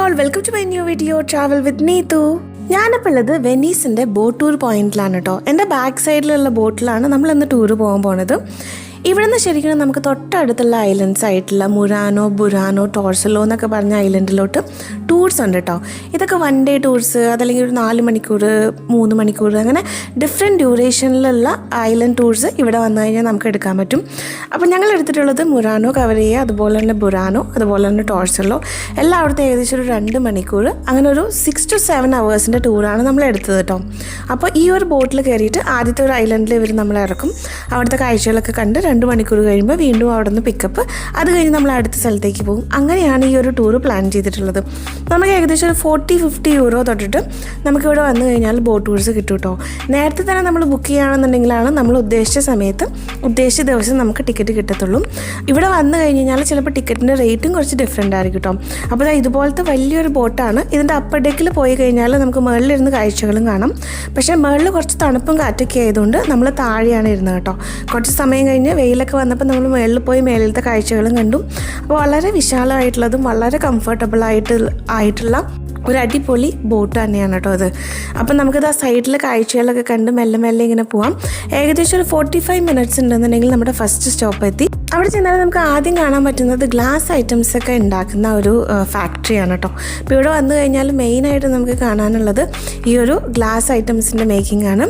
All welcome to my new video travel with Neethu ഞാനിപ്പോൾ ഉള്ളത് വെനീസിന്റെ boat tour പോയിന്റിലാണ് കേട്ടോ എന്റെ ബാക്ക് സൈഡിലുള്ള ബോട്ടിലാണ് നമ്മൾ ഇന്ന് ടൂർ പോകാൻ പോണത്. ഇവിടെ നിന്ന് ശരിക്കും നമുക്ക് തൊട്ടടുത്തുള്ള ഐലൻഡ്സ് ആയിട്ടുള്ള മുരാനോ ബുരാനോ ടോർസലോ എന്നൊക്കെ പറഞ്ഞ ഐലൻഡിലോട്ട് ടൂർസ് ഉണ്ട് കേട്ടോ ഇതൊക്കെ വൺ ഡേ ടൂർസ് അതല്ലെങ്കിൽ ഒരു നാല് മണിക്കൂർ മൂന്ന് മണിക്കൂർ അങ്ങനെ ഡിഫറെന്റ് ഡ്യൂറേഷനിലുള്ള ഐലൻഡ് ടൂർസ് ഇവിടെ വന്നു കഴിഞ്ഞാൽ നമുക്ക് എടുക്കാൻ പറ്റും. അപ്പോൾ ഞങ്ങൾ എടുത്തിട്ടുള്ളത് മുറാനോ കവരയെ അതുപോലെ തന്നെ ബുറാനോ അതുപോലെ തന്നെ ടോർസലോ എല്ലായിടത്തും ഏകദേശം ഒരു രണ്ട് മണിക്കൂർ അങ്ങനെ ഒരു സിക്സ് ടു സെവൻ അവേഴ്സിന്റെ ടൂറാണ് നമ്മൾ എടുത്തത് കേട്ടോ അപ്പോൾ ഈ ഒരു ബോട്ടിൽ കയറിയിട്ട് ആദ്യത്തെ ഒരു ഐലൻഡിൽ ഇവർ നമ്മൾ ഇറക്കും. അവിടുത്തെ കാഴ്ചകളൊക്കെ കണ്ട് രണ്ട് മണിക്കൂർ കഴിയുമ്പോൾ വീണ്ടും അവിടെ നിന്ന് പിക്കപ്പ് അത് കഴിഞ്ഞ് നമ്മൾ അടുത്ത സ്ഥലത്തേക്ക് പോകും. അങ്ങനെയാണ് ഈ ഒരു ടൂർ പ്ലാൻ ചെയ്തിട്ടുള്ളത്. നമുക്ക് ഏകദേശം ഒരു ഫോർട്ടി ഫിഫ്റ്റി യൂറോ തൊട്ടിട്ട് നമുക്കിവിടെ വന്നു കഴിഞ്ഞാൽ ബോട്ട് ടൂർസ് കിട്ടും കേട്ടോ നേരത്തെ തന്നെ നമ്മൾ ബുക്ക് ചെയ്യുകയാണെന്നുണ്ടെങ്കിലാണ് നമ്മൾ ഉദ്ദേശിച്ച സമയത്ത് ഉദ്ദേശിച്ച ദിവസം നമുക്ക് ടിക്കറ്റ് കിട്ടത്തുള്ളൂ. ഇവിടെ വന്നു കഴിഞ്ഞ് കഴിഞ്ഞാൽ ചിലപ്പോൾ ടിക്കറ്റിന്റെ റേറ്റും കുറച്ച് ഡിഫറെന്റ് ആയിരിക്കും കേട്ടോ അപ്പോൾ ഇതുപോലത്തെ വലിയൊരു ബോട്ടാണ് ഇതിന്റെ അപ്പർ ഡെക്കിൽ പോയി കഴിഞ്ഞാൽ നമുക്ക് മുകളിലിരുന്ന് കാഴ്ചകളും കാണാം. പക്ഷേ മുകളിൽ കുറച്ച് തണുപ്പും കാറ്റൊക്കെ ആയതുകൊണ്ട് നമ്മൾ താഴെയാണ് ഇരുന്നത് കേട്ടോ കുറച്ച് സമയം കഴിഞ്ഞ് വെയിലൊക്കെ വന്നപ്പോൾ നമ്മൾ മുകളിൽ പോയി മേളിലത്തെ കാഴ്ചകളും കണ്ടു. അപ്പോൾ വളരെ വിശാലമായിട്ടുള്ളതും വളരെ കംഫർട്ടബിൾ ആയിട്ട് ആയിട്ടുള്ള ഒരു അടിപൊളി ബോട്ട് തന്നെയാണ് കേട്ടോ അത്. അപ്പം നമുക്കിത് ആ സൈഡിലെ കാഴ്ചകളൊക്കെ കണ്ട് മെല്ലെ മെല്ലെ ഇങ്ങനെ പോവാം. ഏകദേശം ഒരു ഫോർട്ടി ഫൈവ് മിനിറ്റ്സ് ഉണ്ടെന്നുണ്ടെങ്കിൽ നമ്മുടെ ഫസ്റ്റ് സ്റ്റോപ്പ് എത്തി. അവിടെ ചെന്നാൽ നമുക്ക് ആദ്യം കാണാൻ പറ്റുന്നത് ഗ്ലാസ് ഐറ്റംസ് ഒക്കെ ഉണ്ടാക്കുന്ന ഒരു ഫാക്ടറിയാണ് കേട്ടോ. അപ്പോൾ ഇവിടെ വന്നു കഴിഞ്ഞാൽ മെയിനായിട്ട് നമുക്ക് കാണാനുള്ളത് ഈ ഒരു ഗ്ലാസ് ഐറ്റംസിന്റെ മേക്കിംഗ് ആണ്.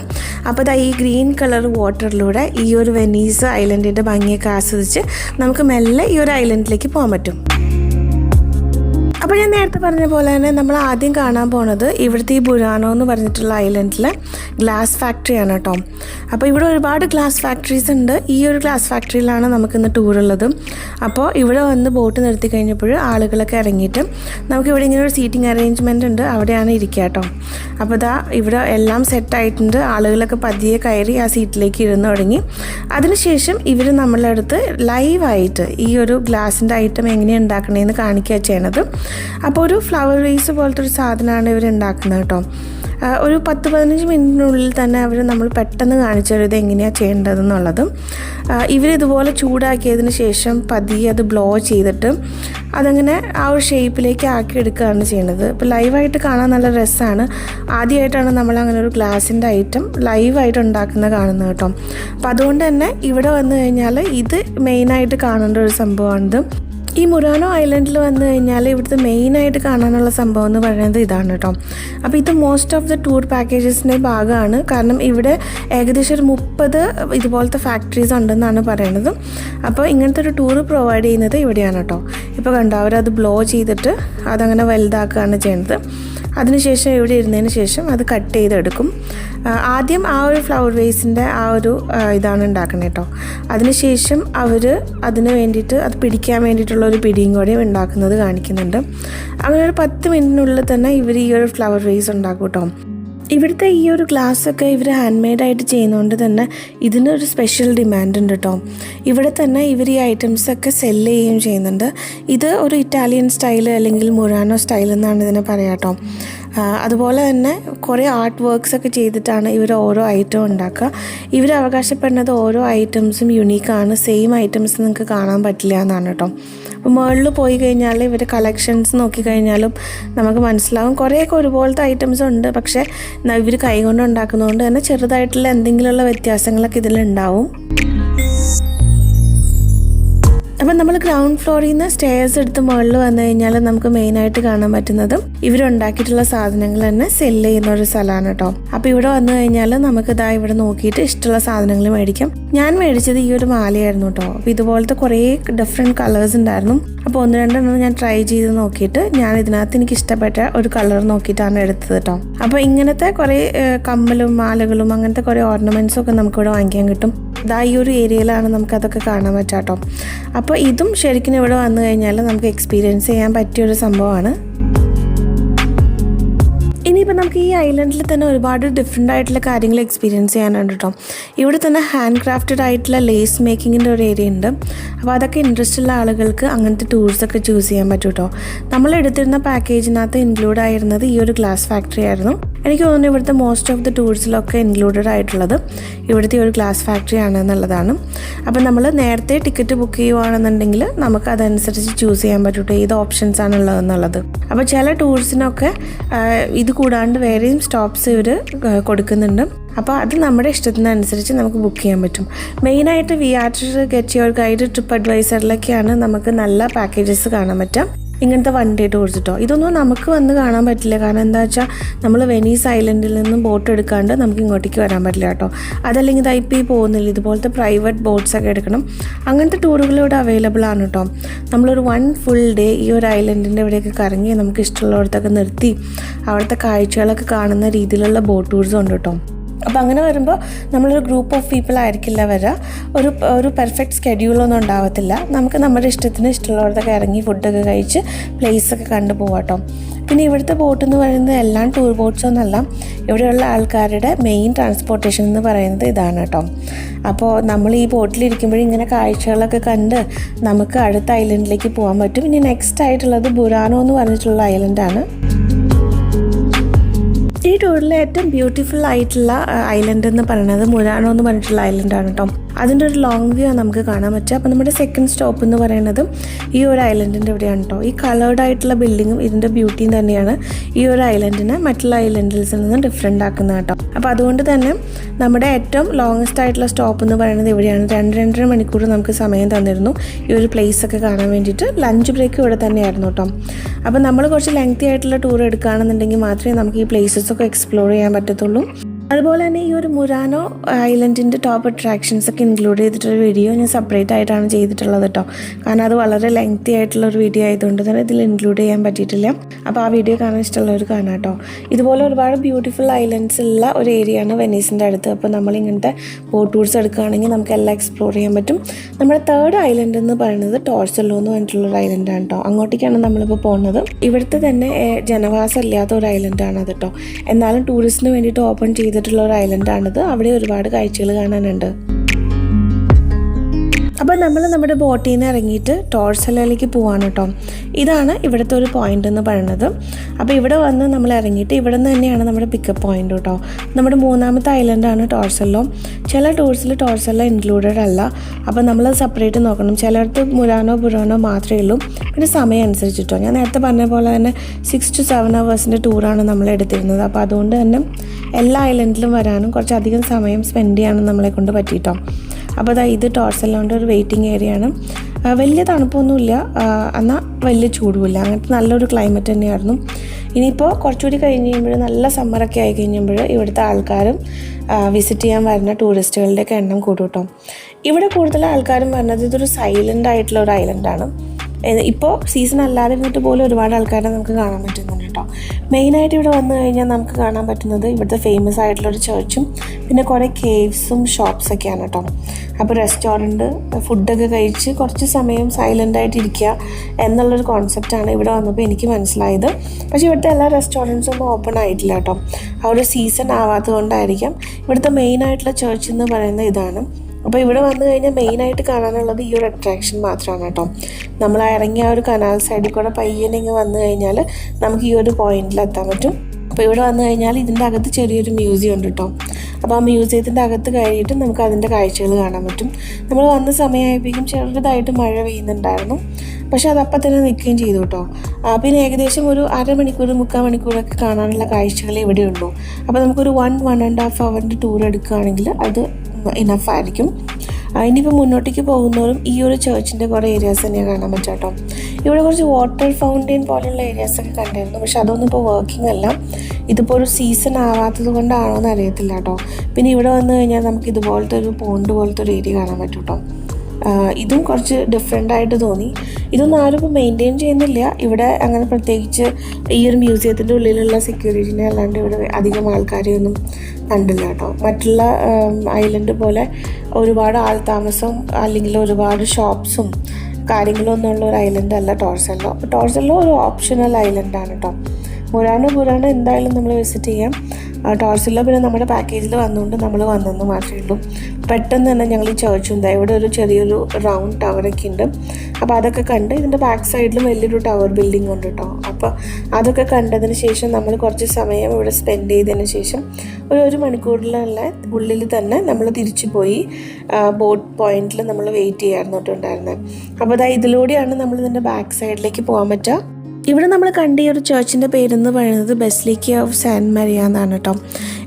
അപ്പോൾ ഇതാ ഈ ഗ്രീൻ കളർ വാട്ടറിലൂടെ ഈ ഒരു വെനീസ് ഐലൻഡിന്റെ ഭംഗിയൊക്കെ ആസ്വദിച്ച് നമുക്ക് മെല്ലെ ഈ ഒരു ഐലൻഡിലേക്ക് പോകാൻ പറ്റും. അപ്പോൾ ഞാൻ നേരത്തെ പറഞ്ഞ പോലെ തന്നെ നമ്മൾ ആദ്യം കാണാൻ പോണത് ഇവിടുത്തെ ഈ ബുരാനോ എന്ന് പറഞ്ഞിട്ടുള്ള ഐലൻഡിലെ ഗ്ലാസ് ഫാക്ടറിയാണ് കേട്ടോ അപ്പോൾ ഇവിടെ ഒരുപാട് ഗ്ലാസ് ഫാക്ടറീസ് ഉണ്ട്. ഈ ഒരു ഗ്ലാസ് ഫാക്ടറിയിലാണ് നമുക്കിന്ന് ടൂർ ഉള്ളത്. അപ്പോൾ ഇവിടെ വന്ന് ബോട്ട് നിർത്തി കഴിഞ്ഞപ്പോൾ ആളുകളൊക്കെ ഇറങ്ങിയിട്ട് നമുക്ക് ഇവിടെ ഇങ്ങനെ ഒരു സീറ്റിംഗ് അറേഞ്ച്മെന്റ് ഉണ്ട്. അവിടെയാണ് ഇരിക്കുക കേട്ടോ അപ്പോൾ ഇതാ ഇവിടെ എല്ലാം സെറ്റായിട്ടുണ്ട് ആളുകളൊക്കെ പതിയെ കയറി ആ സീറ്റിലേക്ക് ഇരുന്ന് തുടങ്ങി. അതിനുശേഷം ഇവർ നമ്മളെ അടുത്ത് ലൈവായിട്ട് ഈ ഒരു ഗ്ലാസിന്റെ ഐറ്റം എങ്ങനെയാണ് ഉണ്ടാക്കണേന്ന് കാണിക്കുക ചെയ്യണത്. അപ്പോൾ ഒരു ഫ്ലവർ വേസ് പോലത്തെ ഒരു സാധനമാണ് ഇവർ ഉണ്ടാക്കുന്നത് കേട്ടോ. ഒരു പത്ത് പതിനഞ്ച് മിനിറ്റിനുള്ളിൽ തന്നെ അവർ നമ്മൾ പെട്ടെന്ന് കാണിച്ചു തരും ഇത് എങ്ങനെയാണ് ചെയ്യേണ്ടതെന്നുള്ളതും. ഇവരിതുപോലെ ചൂടാക്കിയതിന് ശേഷം പതിയെ അത് ബ്ലോ ചെയ്തിട്ട് അതങ്ങനെ ആ ഒരു ഷേപ്പിലേക്ക് ആക്കി എടുക്കുകയാണ് ചെയ്യുന്നത്. ഇപ്പോൾ ലൈവായിട്ട് കാണാൻ നല്ല രസമാണ് ആദ്യമായിട്ടാണ് നമ്മൾ അങ്ങനെ ഒരു ഗ്ലാസിന്റെ ഐറ്റം ലൈവായിട്ട് ഉണ്ടാക്കുന്നത് കാണുന്നത് കേട്ടോ. അപ്പോൾ അതുകൊണ്ട് തന്നെ ഇവിടെ വന്നു കഴിഞ്ഞാൽ ഇത് മെയിനായിട്ട് കാണേണ്ട ഒരു സംഭവമാണിത്. ഈ മുരാനോ ഐലൻഡിൽ വന്നു കഴിഞ്ഞാൽ ഇവിടുത്തെ മെയിനായിട്ട് കാണാനുള്ള സംഭവം എന്ന് പറയുന്നത് ഇതാണ് കേട്ടോ അപ്പോൾ ഇത് മോസ്റ്റ് ഓഫ് ദ ടൂർ പാക്കേജസിന്റെ ഭാഗമാണ്. കാരണം ഇവിടെ ഏകദേശം ഒരു മുപ്പത് ഇതുപോലത്തെ ഫാക്ടറീസ് ഉണ്ടെന്നാണ് പറയുന്നത് അപ്പോൾ ഇങ്ങനത്തെ ഒരു ടൂർ പ്രൊവൈഡ് ചെയ്യുന്നത് ഇവിടെയാണ് കേട്ടോ ഇപ്പോൾ കണ്ടോ അവരത് ബ്ലോ ചെയ്തിട്ട് അതങ്ങനെ വലുതാക്കുകയാണ് ചെയ്യുന്നത് അതിനുശേഷം ഇവിടെ ഇരുന്നതിന് ശേഷം അത് കട്ട് ചെയ്തെടുക്കും. ആദ്യം ആ ഒരു ഫ്ലവർ വേസിന്റെ ആ ഒരു ഇതാണ് ഉണ്ടാക്കുന്നത് കേട്ടോ അതിനുശേഷം അവർ അതിന് വേണ്ടിയിട്ട് അത് പിടിക്കാൻ വേണ്ടിയിട്ടുള്ള ഒരു പിടിയും കൂടെ ഉണ്ടാക്കുന്നത് കാണിക്കുന്നുണ്ട്. അങ്ങനെ ഒരു പത്ത് മിനിറ്റിനുള്ളിൽ തന്നെ ഇവർ ഈ ഒരു ഫ്ലവർ വേസ് ഉണ്ടാക്കും കേട്ടോ ഇവിടുത്തെ ഈ ഒരു ഗ്ലാസ് ഒക്കെ ഇവർ ഹാൻഡ് മെയ്ഡായിട്ട് ചെയ്യുന്നതുകൊണ്ട് തന്നെ ഇതിനൊരു സ്പെഷ്യൽ ഡിമാൻഡ് ഉണ്ട് കേട്ടോ ഇവിടെ തന്നെ ഇവർ ഈ ഐറ്റംസ് ഒക്കെ സെല്ല് ചെയ്യുകയും ചെയ്യുന്നുണ്ട്. ഇത് ഒരു ഇറ്റാലിയൻ സ്റ്റൈൽ അല്ലെങ്കിൽ മുറാനോ സ്റ്റൈൽ എന്നാണ് ഇതിനെ പറയാം കേട്ടോ അതുപോലെ തന്നെ കുറേ ആർട്ട് വർക്ക്സ് ഒക്കെ ചെയ്തിട്ടാണ് ഇവർ ഓരോ ഐറ്റം ഉണ്ടാക്കുക. ഇവർ അവകാശപ്പെടുന്നത് ഓരോ ഐറ്റംസും യുണീക്കാണ് സെയിം ഐറ്റംസ് നിങ്ങൾക്ക് കാണാൻ പറ്റില്ല എന്നാണ് കേട്ടോ. അപ്പോൾ മേളിൽ പോയി കഴിഞ്ഞാൽ ഇവർ കളക്ഷൻസ് നോക്കിക്കഴിഞ്ഞാലും നമുക്ക് മനസ്സിലാവും. കുറേയൊക്കെ ഒരുപോലത്തെ ഐറ്റംസ് ഉണ്ട്. പക്ഷേ ഇവർ കൈകൊണ്ട് ഉണ്ടാക്കുന്നതുകൊണ്ട് തന്നെ ചെറുതായിട്ടുള്ള എന്തെങ്കിലുമുള്ള വ്യത്യാസങ്ങളൊക്കെ ഇതിലുണ്ടാവും. അപ്പം നമ്മൾ ഗ്രൗണ്ട് ഫ്ലോറിൽ നിന്ന് സ്റ്റേഴ്സ് എടുത്ത് മുകളിൽ വന്നു കഴിഞ്ഞാൽ നമുക്ക് മെയിനായിട്ട് കാണാൻ പറ്റുന്നതും ഇവരുണ്ടാക്കിയിട്ടുള്ള സാധനങ്ങൾ തന്നെ സെല്ല് ചെയ്യുന്ന ഒരു സ്ഥലമാണ് കേട്ടോ. അപ്പോൾ ഇവിടെ വന്നു കഴിഞ്ഞാൽ നമുക്ക് ഇതാ ഇവിടെ നോക്കിയിട്ട് ഇഷ്ടമുള്ള സാധനങ്ങൾ മേടിക്കാം. ഞാൻ മേടിച്ചത് ഈ ഒരു മാലയായിരുന്നു കേട്ടോ. അപ്പോൾ ഇതുപോലത്തെ കുറേ ഡിഫറെന്റ് കളേഴ്സ് ഉണ്ടായിരുന്നു. അപ്പോൾ ഒന്ന് രണ്ടെണ്ണം ഞാൻ ട്രൈ ചെയ്ത് നോക്കിയിട്ട് ഞാൻ ഇതിനകത്ത് എനിക്ക് ഇഷ്ടപ്പെട്ട ഒരു കളർ നോക്കിയിട്ടാണ് എടുത്തത് കേട്ടോ. അപ്പോൾ ഇങ്ങനത്തെ കുറേ കമ്മലും മാലകളും അങ്ങനത്തെ കുറേ ഓർണമെന്റ്സും ഒക്കെ നമുക്കിവിടെ വാങ്ങിക്കാൻ കിട്ടും. ഇതാ ഈ ഒരു ഏരിയയിലാണ് നമുക്കതൊക്കെ കാണാൻ പറ്റുക കേട്ടോ. ഇതും ശരിക്കും ഇവിടെ വന്നു കഴിഞ്ഞാൽ നമുക്ക് എക്സ്പീരിയൻസ് ചെയ്യാൻ പറ്റിയ ഒരു സംഭവമാണ്. ഇനി ഇനിയിപ്പോൾ നമുക്ക് ഈ ഐലൻഡിൽ തന്നെ ഒരുപാട് ഡിഫറെന്റ് ആയിട്ടുള്ള കാര്യങ്ങൾ എക്സ്പീരിയൻസ് ചെയ്യാനുണ്ട് കേട്ടോ ഇവിടെ തന്നെ ഹാൻഡ് ക്രാഫ്റ്റഡ് ആയിട്ടുള്ള ലേസ് മേക്കിങ്ങിന്റെ ഒരു ഏരിയ ഉണ്ട്. അപ്പോൾ അതൊക്കെ ഇൻട്രസ്റ്റ് ഉള്ള ആളുകൾക്ക് അങ്ങനത്തെ ടൂർസ് ഒക്കെ ചൂസ് ചെയ്യാൻ പറ്റും കേട്ടോ നമ്മൾ എടുത്തിരുന്ന പാക്കേജിനകത്ത് ഇൻക്ലൂഡ് ആയിരുന്നത് ഈ ഒരു ഗ്ലാസ് ഫാക്ടറി ആയിരുന്നു. എനിക്ക് തോന്നുന്നു ഇവിടുത്തെ മോസ്റ്റ് ഓഫ് ദി ടൂർസിലൊക്കെ ഇൻക്ലൂഡഡ് ആയിട്ടുള്ളത് ഇവിടുത്തെ ഒരു ഗ്ലാസ് ഫാക്ടറി ആണ് എന്നുള്ളതാണ് അപ്പം നമ്മൾ നേരത്തെ ടിക്കറ്റ് ബുക്ക് ചെയ്യുവാണെന്നുണ്ടെങ്കിൽ നമുക്ക് അതനുസരിച്ച് ചൂസ് ചെയ്യാൻ പറ്റൂട്ടോ ഏത് ഓപ്ഷൻസ് ആണ് ഉള്ളതെന്നുള്ളത് അപ്പോൾ ചില ടൂറിസിനൊക്കെ ഇത് കൂടാണ്ട് വേറെയും സ്റ്റോപ്സ് ഇവർ കൊടുക്കുന്നുണ്ട്. അപ്പോൾ അത് നമ്മുടെ ഇഷ്ടത്തിനനുസരിച്ച് നമുക്ക് ബുക്ക് ചെയ്യാൻ പറ്റും. മെയിനായിട്ട് we are get your guide trip അഡ്വൈസറിലൊക്കെയാണ് നമുക്ക് നല്ല പാക്കേജസ് കാണാൻ പറ്റുക ഇങ്ങനത്തെ ഡേ ടൂർസ് ഇതൊന്നും നമുക്ക് വന്ന് കാണാൻ പറ്റില്ല. കാരണം എന്താ വെച്ചാൽ നമ്മൾ വെനീസ് ഐലൻഡിൽ നിന്നും ബോട്ട് എടുക്കാണ്ട് നമുക്ക് ഇങ്ങോട്ടേക്ക് വരാൻ പറ്റില്ല കേട്ടോ. അതല്ലെങ്കിൽ ഇപ്പോൾ ഈ പോകുന്നില്ല ഇതുപോലത്തെ പ്രൈവറ്റ് ബോട്ട്സ് ഒക്കെ എടുക്കണം. അങ്ങനത്തെ ടൂറുകൾ ഇവിടെ അവൈലബിൾ ആണ് കേട്ടോ. നമ്മളൊരു വൺ ഫുൾ ഡേ ഈ ഒരു ഐലൻഡിന്റെ ഇവിടെയൊക്കെ കറങ്ങി നമുക്ക് ഇഷ്ടമുള്ളിടത്തൊക്കെ നിർത്തി അവിടുത്തെ കാഴ്ചകളൊക്കെ കാണുന്ന രീതിയിലുള്ള ബോട്ട് ടൂർസും ഉണ്ട് കേട്ടോ. അപ്പോൾ അങ്ങനെ വരുമ്പോൾ നമ്മളൊരു ഗ്രൂപ്പ് ഓഫ് പീപ്പിൾ ആയിരിക്കില്ല വരിക ഒരു ഒരു പെർഫെക്റ്റ് സ്കെഡ്യൂളൊന്നും ഉണ്ടാവത്തില്ല. നമുക്ക് നമ്മുടെ ഇഷ്ടത്തിന് ഇഷ്ടമുള്ളവരുടെ ഇറങ്ങി ഫുഡൊക്കെ കഴിച്ച് പ്ലേസൊക്കെ കണ്ടു പോവാട്ടോ പിന്നെ ഇവിടുത്തെ ബോട്ട് എന്ന് പറയുന്നത് എല്ലാം ടൂർ ബോട്ട്സ് ഒന്നല്ല. ഇവിടെയുള്ള ആൾക്കാരുടെ മെയിൻ ട്രാൻസ്പോർട്ടേഷൻ എന്ന് പറയുന്നത് ഇതാണ് കേട്ടോ അപ്പോൾ നമ്മൾ ഈ ബോട്ടിലിരിക്കുമ്പോഴും ഇങ്ങനെ കാഴ്ചകളൊക്കെ കണ്ട് നമുക്ക് അടുത്ത ഐലൻഡിലേക്ക് പോകാൻ പറ്റും. ഇനി നെക്സ്റ്റ് ആയിട്ടുള്ളത് ബുറാനോ എന്ന് പറഞ്ഞിട്ടുള്ള ഐലൻഡാണ് ഈ ടൂറിലെ ഏറ്റവും ബ്യൂട്ടിഫുൾ ആയിട്ടുള്ള ഐലൻഡ് എന്ന് പറയുന്നത് മുരാണോ എന്ന് പറഞ്ഞിട്ടുള്ള ഐലൻഡാണ് കേട്ടോ അതിന്റെ ഒരു ലോങ് വ്യൂ ആണ് നമുക്ക് കാണാൻ പറ്റുക. അപ്പോൾ നമ്മുടെ സെക്കൻഡ് സ്റ്റോപ്പ് എന്ന് പറയുന്നത് ഈ ഒരു ഐലൻഡിന്റെ ഇവിടെയാണ് കേട്ടോ ഈ കളേർഡ് ആയിട്ടുള്ള ബിൽഡിങ്ങും ഇതിന്റെ ബ്യൂട്ടിയും തന്നെയാണ് ഈ ഒരു ഐലൻഡിനെ മറ്റുള്ള ഐലൻഡിൽസിൽ നിന്ന് ഡിഫറെന്റ് ആക്കുന്നത് കേട്ടോ അപ്പോൾ അതുകൊണ്ട് തന്നെ നമ്മുടെ ഏറ്റവും ലോങ്സ്റ്റ് ആയിട്ടുള്ള സ്റ്റോപ്പ് എന്ന് പറയുന്നത് ഇവിടെയാണ്. രണ്ട് രണ്ടര മണിക്കൂർ നമുക്ക് സമയം തന്നിരുന്നു ഈ ഒരു പ്ലേസ് ഒക്കെ കാണാൻ വേണ്ടിയിട്ട്. ലഞ്ച് ബ്രേക്ക് ഇവിടെ തന്നെയായിരുന്നു കേട്ടോ അപ്പോൾ നമ്മൾ കുറച്ച് ലെങ്തി ആയിട്ടുള്ള ടൂർ എടുക്കുകയാണെന്നുണ്ടെങ്കിൽ മാത്രമേ നമുക്ക് ഈ പ്ലേസസ് ഒക്കെ എക്സ്പ്ലോർ ചെയ്യാൻ പറ്റത്തുള്ളൂ. അതുപോലെ തന്നെ ഈ ഒരു മുരാനോ ഐലൻഡിന്റെ ടോപ്പ് അട്രാക്ഷൻസ് ഒക്കെ ഇൻക്ലൂഡ് ചെയ്തിട്ടൊരു വീഡിയോ ഞാൻ സെപ്പറേറ്റ് ആയിട്ടാണ് ചെയ്തിട്ടുള്ളത് കേട്ടോ കാരണം അത് വളരെ ലെങ്തി ആയിട്ടുള്ള ഒരു വീഡിയോ ആയതുകൊണ്ട് തന്നെ ഇതിൽ ഇൻക്ലൂഡ് ചെയ്യാൻ പറ്റിയിട്ടില്ല. അപ്പോൾ ആ വീഡിയോ കാണാൻ ഇഷ്ടമുള്ളവർ കാണാം കേട്ടോ ഇതുപോലെ ഒരുപാട് ബ്യൂട്ടിഫുൾ ഐലൻഡ്സ് ഉള്ള ഒരു ഏരിയ ആണ് വെനീസിന്റെ അടുത്ത്. അപ്പോൾ നമ്മളിങ്ങനത്തെ ബോട്ട് ടൂർസ് എടുക്കുകയാണെങ്കിൽ നമുക്ക് എല്ലാം എക്സ്പ്ലോർ ചെയ്യാൻ പറ്റും. നമ്മുടെ തേർഡ് ഐലൻഡ് എന്ന് പറയുന്നത് ടോർസെല്ലോ എന്ന് പറഞ്ഞിട്ടുള്ള ഒരു ഐലൻഡാണ് കേട്ടോ അങ്ങോട്ടേക്കാണ് നമ്മളിപ്പോൾ പോകുന്നത്. ഇവിടുത്തെ തന്നെ ജനവാസം ഇല്ലാത്ത ഒരു ഐലൻഡാണ് അത് കേട്ടോ എന്നാലും ടൂറിസ്റ്റിന് വേണ്ടിയിട്ട് ഓപ്പൺ ചെയ്തിട്ടുള്ള ഒരു ഐലൻഡാണിത് അവിടെ ഒരുപാട് കാഴ്ചകൾ കാണാനുണ്ട്. അപ്പോൾ നമ്മൾ നമ്മുടെ ബോട്ടിൽ നിന്ന് ഇറങ്ങിയിട്ട് ടോർസലയിലേക്ക് പോവാണ് കേട്ടോ ഇതാണ് ഇവിടുത്തെ ഒരു പോയിന്റ് എന്ന് പറയുന്നത് അപ്പോൾ ഇവിടെ വന്ന് നമ്മൾ ഇറങ്ങിയിട്ട് ഇവിടെ നിന്ന് തന്നെയാണ് നമ്മുടെ പിക്കപ്പ് പോയിന്റ് കേട്ടോ നമ്മുടെ മൂന്നാമത്തെ ഐലൻഡാണ് ടോർസല്ലോ ചില ടൂർസിൽ ടോർസല്ലോ ഇൻക്ലൂഡഡ് അല്ല. അപ്പോൾ നമ്മൾ സെപ്പറേറ്റ് നോക്കണം. ചിലയിടത്ത് മുരാനോ പുരാനോ മാത്രമേ ഉള്ളൂ. പിന്നെ സമയം അനുസരിച്ചിട്ടോ. ഞാൻ നേരത്തെ പറഞ്ഞ പോലെ തന്നെ സിക്സ് ടു സെവൻ അവേഴ്സിന്റെ ടൂറാണ് നമ്മൾ എടുത്തിരുന്നത്. അപ്പോൾ അതുകൊണ്ട് തന്നെ എല്ലാ ഐലൻഡിലും വരാനും കുറച്ചധികം സമയം സ്പെൻഡ് ചെയ്യാനും നമ്മളെ കൊണ്ട് പറ്റിയിട്ടോ. അപ്പോൾ അതാ ഇത് ടോർസലോണ്ട് ഒരു വെയിറ്റിംഗ് ആണ്. വലിയ തണുപ്പൊന്നുമില്ല. എന്നാൽ വലിയ ചൂടുമില്ല. അങ്ങനത്തെ നല്ലൊരു ക്ലൈമറ്റ് തന്നെയായിരുന്നു. ഇനിയിപ്പോൾ കുറച്ചുകൂടി കഴിഞ്ഞ് കഴിയുമ്പോൾ നല്ല സമ്മറൊക്കെ ആയി കഴിയുമ്പോൾ ഇവിടുത്തെ ആൾക്കാരും വിസിറ്റ് ചെയ്യാൻ വരുന്ന ടൂറിസ്റ്റുകളുടെയൊക്കെ എണ്ണം കൂടും കേട്ടോ ഇവിടെ കൂടുതൽ ആൾക്കാരും വരുന്നത് ഇതൊരു സൈലന്റ് ആയിട്ടുള്ള ഒരു ഐലൻഡാണ് ഇപ്പോൾ സീസൺ അല്ലാതെ ഇരുന്നിട്ട് പോലും ഒരുപാട് ആൾക്കാരെ നമുക്ക് കാണാൻ പറ്റുന്നുണ്ട് കേട്ടോ. മെയിനായിട്ട് ഇവിടെ വന്നു കഴിഞ്ഞാൽ നമുക്ക് കാണാൻ പറ്റുന്നത് ഇവിടുത്തെ ഫേമസ് ആയിട്ടുള്ളൊരു ചർച്ചും പിന്നെ കുറേ കേവ്സും ഷോപ്സൊക്കെയാണ് കേട്ടോ. അപ്പോൾ റെസ്റ്റോറന്റ് ഫുഡൊക്കെ കഴിച്ച് കുറച്ച് സമയം സൈലന്റ് ആയിട്ട് ഇരിക്കുക എന്നുള്ളൊരു കോൺസെപ്റ്റാണ് ഇവിടെ വന്നപ്പോൾ എനിക്ക് മനസ്സിലായത്. പക്ഷേ ഇവിടുത്തെ എല്ലാ റെസ്റ്റോറന്റ്സും ഓപ്പൺ ആയിട്ടില്ല കേട്ടോ. ആ ഒരു സീസൺ ആവാത്തത് കൊണ്ടായിരിക്കാം ഇവിടുത്തെ മെയിനായിട്ടുള്ള ചർച്ച് എന്ന് പറയുന്നത് ഇതാണ്. അപ്പോൾ ഇവിടെ വന്നു കഴിഞ്ഞാൽ മെയിനായിട്ട് കാണാനുള്ളത് ഈ ഒരു അട്രാക്ഷൻ മാത്രമാണ് കേട്ടോ. നമ്മൾ ഇറങ്ങിയ ഒരു കനാൽ സൈഡിൽ കൂടെ പയ്യനെ ഇങ്ങ് വന്നു കഴിഞ്ഞാൽ നമുക്ക് ഈ ഒരു പോയിന്റിൽ എത്താൻ പറ്റും. അപ്പോൾ ഇവിടെ വന്നു കഴിഞ്ഞാൽ ഇതിന്റെ അകത്ത് ചെറിയൊരു മ്യൂസിയം ഉണ്ട് കേട്ടോ. അപ്പോൾ ആ മ്യൂസിയത്തിന്റെ അകത്ത് കയറിയിട്ട് നമുക്ക് അതിന്റെ കാഴ്ചകൾ കാണാൻ പറ്റും. നമ്മൾ വന്ന സമയമായപ്പോഴേക്കും ചെറുതായിട്ട് മഴ പെയ്യുന്നുണ്ടായിരുന്നു. പക്ഷേ അതപ്പം തന്നെ നിൽക്കുകയും ചെയ്തു കേട്ടോ. പിന്നെ ഏകദേശം ഒരു അരമണിക്കൂർ മുക്കാൽ മണിക്കൂറൊക്കെ കാണാനുള്ള കാഴ്ചകൾ ഇവിടെ ഉള്ളൂ അപ്പോൾ നമുക്കൊരു വൺ വൺ ആൻഡ് ഹാഫ് അവറിന്റെ ടൂർ എടുക്കുകയാണെങ്കിൽ അത് ഇനഫ് ആയിരിക്കും. ആ, ഇനിയിപ്പോൾ മുന്നോട്ടേക്ക് പോകുന്നവരും ഈ ഒരു ചേർച്ചിന്റെ കുറേ ഏരിയാസ് തന്നെയാണ് കാണാൻ പറ്റും കേട്ടോ ഇവിടെ കുറച്ച് വാട്ടർ ഫൗണ്ടെയിൻ പോലെയുള്ള ഏരിയാസ് ഒക്കെ കണ്ടിരുന്നു. പക്ഷെ അതൊന്നും ഇപ്പോൾ വർക്കിംഗ് അല്ല. ഇതിപ്പോൾ ഒരു സീസൺ ആവാത്തത് കൊണ്ടാണോ എന്ന് അറിയത്തില്ല കേട്ടോ പിന്നെ ഇവിടെ വന്നു കഴിഞ്ഞാൽ നമുക്ക് ഇതുപോലത്തെ ഒരു പോണ്ട് പോലത്തെ ഒരു ഏരിയ കാണാൻ പറ്റും കേട്ടോ ഇതും കുറച്ച് ഡിഫറെന്റ് ആയിട്ട് തോന്നി. ഇതൊന്നും ആരും ഇപ്പോൾ മെയിന്റെയിൻ ചെയ്യുന്നില്ല. ഇവിടെ അങ്ങനെ പ്രത്യേകിച്ച് ഈ ഒരു മ്യൂസിയത്തിന്റെ ഉള്ളിലുള്ള സെക്യൂരിറ്റിനെ അല്ലാണ്ട് ഇവിടെ അധികം ആൾക്കാരെയൊന്നും കണ്ടില്ല കേട്ടോ. മറ്റുള്ള ഐലൻഡ് പോലെ ഒരുപാട് ആൾ താമസവും അല്ലെങ്കിൽ ഒരുപാട് ഷോപ്സും കാര്യങ്ങളൊന്നും ഉള്ള ഒരു ഐലൻഡ് അല്ല ടോർസെല്ലോ. ടോർസെല്ലോ ഒരു ഓപ്ഷണൽ ഐലൻഡാണ് കേട്ടോ. മുരാനോ പുരാനോ എന്തായാലും നമ്മൾ വിസിറ്റ് ചെയ്യാം. ടോർസില്ല പിന്നെ നമ്മുടെ പാക്കേജിൽ വന്നുകൊണ്ട് നമ്മൾ വന്നെന്ന് മാത്രമേ ഉള്ളൂ. പെട്ടെന്ന് തന്നെ ഞങ്ങൾ ഈ ചേർച്ച് ഉണ്ട് ഇവിടെ ഒരു ചെറിയൊരു റൗണ്ട് ടവറൊക്കെ ഉണ്ട് അപ്പോൾ അതൊക്കെ കണ്ട് ഇതിന്റെ ബാക്ക് സൈഡിലും വലിയൊരു ടവർ ബിൽഡിംഗ് ഉണ്ട് കേട്ടോ അപ്പോൾ അതൊക്കെ കണ്ടതിന് ശേഷം നമ്മൾ കുറച്ച് സമയം ഇവിടെ സ്പെൻഡ് ചെയ്തതിന് ശേഷം ഒരു ഒരു മണിക്കൂറിലുള്ള ഉള്ളിൽ തന്നെ നമ്മൾ തിരിച്ചു പോയി ബോട്ട് പോയിന്റിൽ നമ്മൾ വെയിറ്റ് ചെയ്യാറുണ്ടായിരുന്നത് അപ്പോൾ അതായത് ഇതിലൂടെയാണ് നമ്മൾ ഇതിന്റെ ബാക്ക് സൈഡിലേക്ക് പോകാൻ പറ്റുക ഇവിടെ നമ്മൾ കണ്ട ഈ ഒരു ചേർച്ചിന്റെ പേരെന്ന് പറയുന്നത് ബെസ്ലിക്ക ഓഫ് സാൻ മരിയ എന്നാണ് കേട്ടോ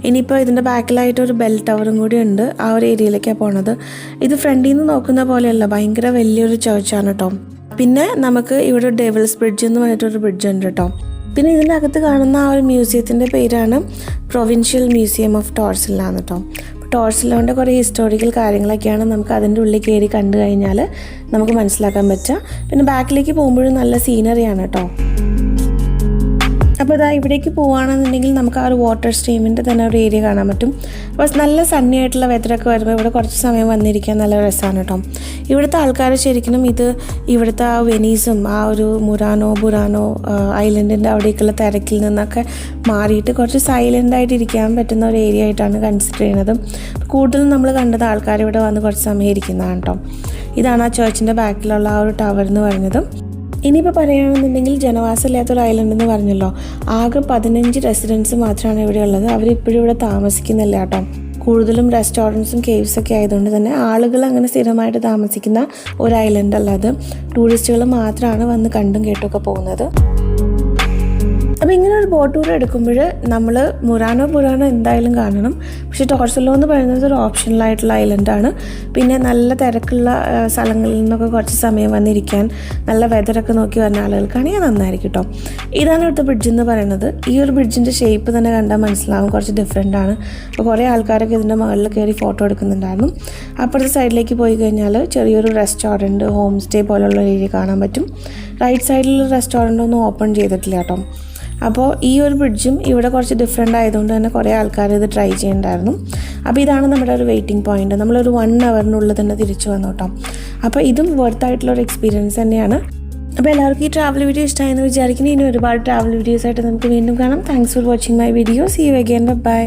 ഇനിയിപ്പോൾ ഇതിന്റെ ബാക്കിലായിട്ട് ഒരു ബെൽ ടവറും കൂടി ഉണ്ട്. ആ ഒരു ഏരിയയിലേക്കാണ് പോണത്. ഇത് ഫ്രണ്ടിൽ നിന്ന് നോക്കുന്ന പോലെയല്ല ഭയങ്കര വലിയൊരു ചേർച്ചാണ് കേട്ടോ പിന്നെ നമുക്ക് ഇവിടെ ഡെവിൾസ് ബ്രിഡ്ജ് എന്ന് പറഞ്ഞിട്ടൊരു ബ്രിഡ്ജ് ഉണ്ട് കേട്ടോ പിന്നെ ഇതിന്റെ അകത്ത് കാണുന്ന ആ ഒരു മ്യൂസിയത്തിന്റെ പേരാണ് പ്രൊവിൻഷ്യൽ മ്യൂസിയം ഓഫ് ടോർസിലാണ് കേട്ടോ ടോർസിലോന്റെ കുറേ ഹിസ്റ്റോറിക്കൽ കാര്യങ്ങളൊക്കെയാണ് നമുക്ക് അതിന്റെ ഉള്ളിൽ കയറി കണ്ടു കഴിഞ്ഞാൽ നമുക്ക് മനസ്സിലാക്കാൻ പറ്റുക. പിന്നെ ബാക്കിലേക്ക് പോകുമ്പോഴും നല്ല സീനറിയാണ് കേട്ടോ. അപ്പോൾ ഇതാ ഇവിടേക്ക് പോവുകയാണെന്നുണ്ടെങ്കിൽ നമുക്ക് ആ ഒരു വാട്ടർ സ്ട്രീമിന്റെ തന്നെ ഒരു ഏരിയ കാണാൻ പറ്റും. അപ്പോൾ നല്ല സണ്ണി ആയിട്ടുള്ള വെതറൊക്കെ വരുമ്പോൾ ഇവിടെ കുറച്ച് സമയം വന്നിരിക്കാൻ നല്ല രസമാണ് കേട്ടോ. ഇവിടുത്തെ ആൾക്കാർ ശരിക്കും ഇത് ഇവിടുത്തെ ആ വെനീസും ആ ഒരു മുരാനോ ബുറാനോ ഐലൻഡിന്റെ അവിടേക്കുള്ള തിരക്കിൽ നിന്നൊക്കെ മാറിയിട്ട് കുറച്ച് സൈലന്റ് ആയിട്ട് ഇരിക്കാൻ പറ്റുന്ന ഒരു ഏരിയ ആയിട്ടാണ് കൺസിഡർ ചെയ്യുന്നത്. കൂടുതലും നമ്മൾ കണ്ടത് ആൾക്കാർ ഇവിടെ വന്ന് കുറച്ച് സമയം ഇരിക്കുന്നതാണ് കേട്ടോ. ഇതാണ് ആ ചേർച്ചിന്റെ ബാക്കിലുള്ള ആ ഒരു ടവർ എന്ന് പറയുന്നത്. ഇനിയിപ്പോൾ പറയുകയാണെന്നുണ്ടെങ്കിൽ ജനവാസമില്ലാത്തൊരു ഐലൻഡ് എന്ന് പറഞ്ഞല്ലോ. ആകെ പതിനഞ്ച് റെസിഡൻസ് മാത്രമാണ് ഇവിടെ ഉള്ളത്. അവരിപ്പോഴും ഇവിടെ താമസിക്കുന്നില്ല കേട്ടോ. കൂടുതലും റെസ്റ്റോറന്റ്സും കേവ്സ് ഒക്കെ ആയതുകൊണ്ട് തന്നെ ആളുകൾ അങ്ങനെ സ്ഥിരമായിട്ട് താമസിക്കുന്ന ഒരു ഐലൻഡ് അത്. ടൂറിസ്റ്റുകൾ മാത്രമാണ് വന്ന് കണ്ടും കേട്ടൊക്കെ പോകുന്നത്. അപ്പോൾ ഇങ്ങനെ ഒരു ബോട്ട് ടൂർ എടുക്കുമ്പോൾ നമ്മൾ മുറാനോ പുറാനോ എന്തായാലും കാണണം. പക്ഷേ ടോർസലോ എന്ന് പറയുന്നത് ഒരു ഓപ്ഷണലായിട്ടുള്ള ഐലൻഡാണ് പിന്നെ നല്ല തിരക്കുള്ള സ്ഥലങ്ങളിൽ നിന്നൊക്കെ കുറച്ച് സമയം വന്നിരിക്കാൻ നല്ല വെതറൊക്കെ നോക്കി വരുന്ന ആളുകൾക്കാണെങ്കിൽ നന്നായിരിക്കും കേട്ടോ ഇതാണ് ഇവിടുത്തെ ബ്രിഡ്ജ് എന്ന് പറയുന്നത്. ഈ ഒരു ബ്രിഡ്ജിന്റെ ഷേപ്പ് തന്നെ കണ്ടാൽ മനസ്സിലാവും കുറച്ച് ഡിഫറെന്റ് ആണ്. അപ്പോൾ കുറേ ആൾക്കാരൊക്കെ ഇതിന്റെ മുകളിൽ കയറി ഫോട്ടോ എടുക്കുന്നുണ്ടായിരുന്നു. അപ്പുറത്തെ സൈഡിലേക്ക് പോയി കഴിഞ്ഞാൽ ചെറിയൊരു റെസ്റ്റോറന്റ് ഹോം സ്റ്റേ പോലുള്ള ഏരിയ കാണാൻ പറ്റും. റൈറ്റ് സൈഡിലുള്ള റെസ്റ്റോറന്റ് ഒന്നും ഓപ്പൺ ചെയ്തിട്ടില്ല കേട്ടോ അപ്പോൾ ഈ ഒരു ബ്രിഡ്ജും ഇവിടെ കുറച്ച് ഡിഫറെന്റ് ആയതുകൊണ്ട് തന്നെ കുറേ ആൾക്കാർ ഇത് ട്രൈ ചെയ്യുന്നുണ്ടായിരുന്നു അപ്പോൾ ഇതാണ് നമ്മുടെ ഒരു വെയിറ്റിംഗ് പോയിന്റ് നമ്മളൊരു വൺ അവറിനുള്ളിൽ തന്നെ തിരിച്ചു വന്നു കേട്ടോ. അപ്പോൾ ഇതും വർത്ത് ആയിട്ടുള്ള ഒരു എക്സ്പീരിയൻസ് തന്നെയാണ്. അപ്പോൾ എല്ലാവർക്കും ഈ ട്രാവൽ വീഡിയോ ഇഷ്ടമായെന്ന് വിചാരിക്കുന്നു. ഇനി ഒരുപാട് ട്രാവൽ വീഡിയോസ് ആയിട്ട് നമുക്ക് വീണ്ടും കാണാം. Thanks for watching my video see you again bye